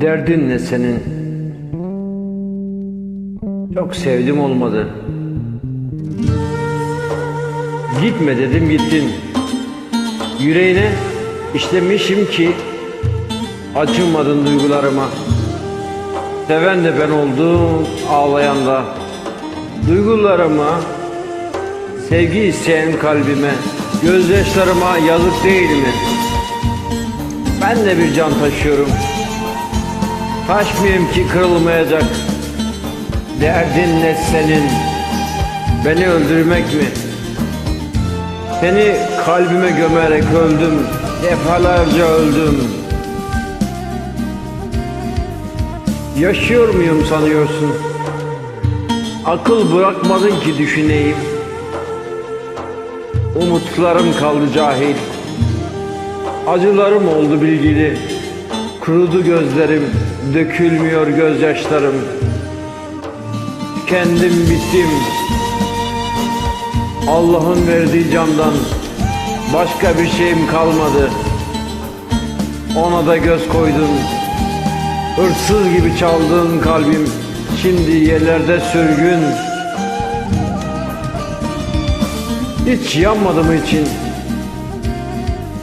Derdin ne senin? Çok sevdim olmadı. Gitme dedim gittin. Yüreğine işlemişim ki acımadın duygularıma. Seven de ben oldum, ağlayan da. Duygularıma, sevgi isteyen kalbime, gözyaşlarıma yazık değil mi? Ben de bir can taşıyorum. Taşmayayım ki kırılmayacak. Derdin ne senin? Beni öldürmek mi? Seni kalbime gömerek öldüm. Defalarca öldüm. Yaşıyor muyum sanıyorsun? Akıl bırakmadın ki düşüneyim. Umutlarım kaldı cahil. Acılarım oldu bilgili. Kurudu gözlerim, dökülmüyor gözyaşlarım. Kendim bittim. Allah'ın verdiği candan başka bir şeyim kalmadı. Ona da göz koydum. Hırsız gibi çaldığın kalbim şimdi yerlerde sürgün. Hiç yanmadı mı için?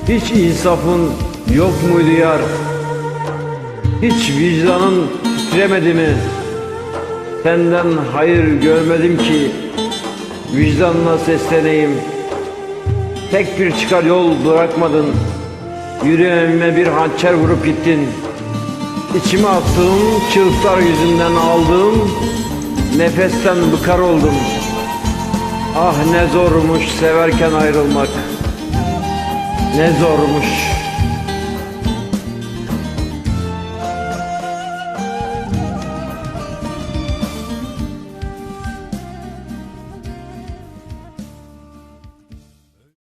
Hiç insafın yok muydu yar? Hiç vicdanın titremedi mi? Senden hayır görmedim ki vicdanla sesleneyim. Tek bir çıkar yol bırakmadın. Yüreğime bir hançer vurup gittin. İçime attığım çığlıklar yüzünden aldığım nefesten bıkar oldum. Ah ne zormuş severken ayrılmak. Ne zormuş.